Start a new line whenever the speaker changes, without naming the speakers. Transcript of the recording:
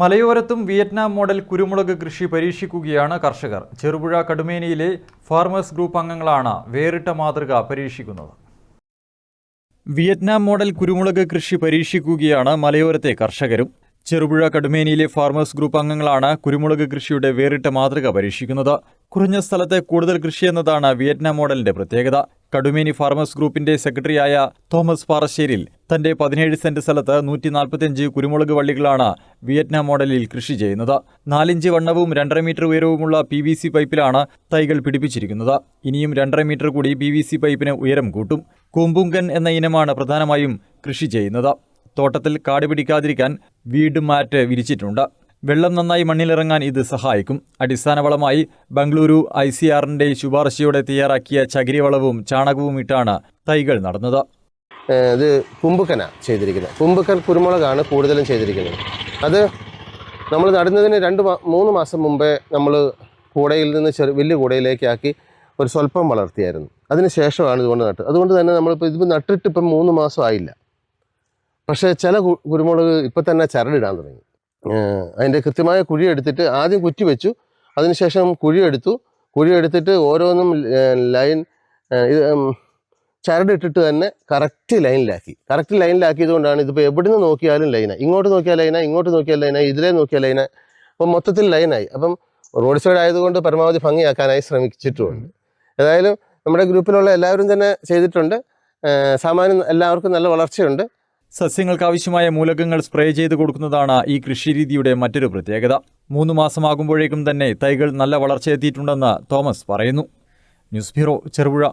മലയോരത്തും Vietnam model കുരുമുളക് കൃഷി പരീക്ഷിക്കുകയാണ് കർഷകർ. ചെറുപുഴ കടുമേനിയിലെ ഫാർമേഴ്സ് ഗ്രൂപ്പ് അംഗങ്ങളാണ് വേറിട്ട മാതൃക പരീക്ഷിക്കുന്നത്. വിയറ്റ്നാം മോഡൽ കുരുമുളക് കൃഷി പരീക്ഷിക്കുകയാണ് മലയോരത്തെ കർഷകരും. ചെറുപുഴ കടുമേനിയിലെ ഫാർമേഴ്സ് ഗ്രൂപ്പ് അംഗങ്ങളാണ് കുരുമുളക് കൃഷിയുടെ വേറിട്ട മാതൃക പരീക്ഷിക്കുന്നത്. കുറഞ്ഞ സ്ഥലത്തെ കൂടുതൽ കൃഷി എന്നതാണ് വിയറ്റ്നാം മോഡലിന്റെ പ്രത്യേകത. കടുമേനി ഫാർമേഴ്സ് ഗ്രൂപ്പിന്റെ സെക്രട്ടറിയായ തോമസ് പാറശ്ശേരിൽ തന്റെ പതിനേഴ് സെന്റ് സ്ഥലത്ത് നൂറ്റി നാൽപ്പത്തിയഞ്ച് കുരുമുളക് വള്ളികളാണ് വിയറ്റ്നാം മോഡലിൽ കൃഷി ചെയ്യുന്നത്. നാലിഞ്ച് വണ്ണവും രണ്ടര മീറ്റർ ഉയരവുമുള്ള പി വി സി പൈപ്പിലാണ് തൈകൾ പിടിപ്പിച്ചിരിക്കുന്നത്. ഇനിയും രണ്ടര മീറ്റർ കൂടി പി വി സി പൈപ്പിന് ഉയരം കൂട്ടും. കൂമ്പുങ്കൻ എന്ന ഇനമാണ് പ്രധാനമായും കൃഷി ചെയ്യുന്നത്. തോട്ടത്തിൽ കാട് പിടിക്കാതിരിക്കാൻ വീട് മാറ്റ് വിരിച്ചിട്ടുണ്ട്. വെള്ളം നന്നായി മണ്ണിലിറങ്ങാൻ ഇത് സഹായിക്കും. അടിസ്ഥാന വളമായി ബംഗളൂരു ഐ സി ആറിന്റെ ശുപാർശയോടെ തയ്യാറാക്കിയ ചകിരിവളവും ചാണകവും ഇട്ടാണ് തൈകൾ നടന്നത്.
ഇത് കുമ്പുക്കന ചെയ്തിരിക്കുന്നത്. കുമ്പുക്കൻ കുരുമുളകാണ് കൂടുതലും ചെയ്തിരിക്കുന്നത്. അത് നമ്മൾ നടുന്നതിന് രണ്ട് മൂന്ന് മാസം മുമ്പേ നമ്മൾ കൂടയിൽ നിന്ന് ചെറു വലിയ കൂടയിലേക്കാക്കി ഒരു സ്വല്പം വളർത്തിയായിരുന്നു. അതിന് ശേഷമാണ് ഇതുകൊണ്ട് നട്ട്. അതുകൊണ്ട് തന്നെ നമ്മളിപ്പോൾ ഇതിപ്പോൾ നട്ടിട്ട് ഇപ്പം മൂന്ന് മാസം ആയില്ല. പക്ഷേ ചില കുരുമുളക് ഇപ്പം തന്നെ ചരടിടാൻ തുടങ്ങി. അതിന്റെ കൃത്യമായ കുഴി എടുത്തിട്ട് ആദ്യം കുറ്റി വെച്ചു. അതിനുശേഷം കുഴി എടുത്തു. കുഴി എടുത്തിട്ട് ഓരോന്നും ലൈൻ ഇത് ഉം, ചരടിട്ടിട്ട് തന്നെ കറക്റ്റ് ലൈനിലാക്കി കറക്റ്റ് ലൈനിലാക്കിയത് കൊണ്ടാണ് ഇതിപ്പോൾ എവിടെ നിന്ന് നോക്കിയാലും ലൈന ഇങ്ങോട്ട് നോക്കിയാൽ ലൈന ഇങ്ങോട്ട് നോക്കിയാൽ ലൈന ഇതിലേ നോക്കിയാൽ ലൈന അപ്പം മൊത്തത്തിൽ ലൈനായി അപ്പം റോഡ് സൈഡ് ആയതുകൊണ്ട് പരമാവധി ഭംഗിയാക്കാനായി ശ്രമിച്ചിട്ടുമുണ്ട് ഏതായാലും നമ്മുടെ ഗ്രൂപ്പിലുള്ള എല്ലാവരും തന്നെ ചെയ്തിട്ടുണ്ട്. സാമാന്യം എല്ലാവർക്കും നല്ല വളർച്ചയുണ്ട്.
സസ്യങ്ങൾക്ക് ആവശ്യമായ മൂലകങ്ങൾ സ്പ്രേ ചെയ്ത് കൊടുക്കുന്നതാണ് ഈ കൃഷിരീതിയുടെ മറ്റൊരു പ്രത്യേകത. മൂന്ന് മാസമാകുമ്പോഴേക്കും തന്നെ തൈകൾ നല്ല വളർച്ചയെത്തിയിട്ടുണ്ടെന്ന് തോമസ് പറയുന്നു. News bureau Cherupuzha.